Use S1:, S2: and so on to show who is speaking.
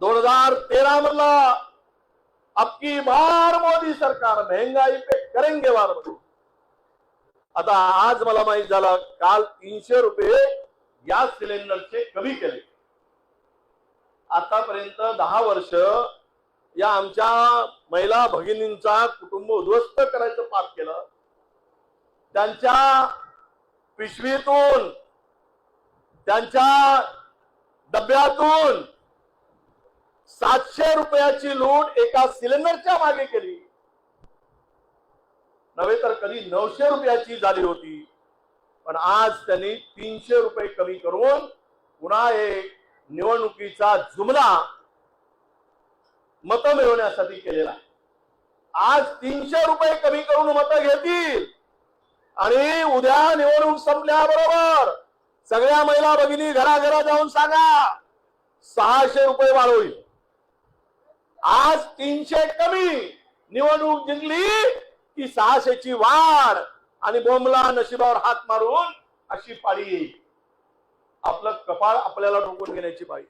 S1: दोन हजार तेरा मधला अबकी बार मोदी सरकार महंगाई पे करेंगे वार आता आज मला माहीत झालं काल तीनशे रुपये गॅस सिलेंडरचे कमी केले. आतापर्यंत दहा वर्ष या आमच्या महिला भगिनींचा कुटुंब उद्ध्वस्त करायचं पाप केलं. त्यांच्या पिशवीतून त्यांच्या डब्यातून सातशे रुपयाची लूट एका सिलेंडरच्या मागे केली. नव्हे तर कधी नऊशे रुपयाची झाली होती. पण आज त्यांनी तीनशे रुपये कमी करून पुन्हा एक निवडणुकीचा जुमला मत मिळवण्यासाठी केलेला आज तीनशे रुपये कमी करून मतं घेतील. आणि उद्या निवडणूक संपल्याबरोबर सगळ्या महिला भगिनी घराघरा जाऊन सांगा सहाशे रुपये वाढवली आज तीनशे कमी निवडणूक जिंकली की सहाशेची वाढ आणि बोंबला नशिबावर हात मारून अशी पाळी. येईल आपलं कपाळ आपल्याला डोकून घेण्याची पाळी.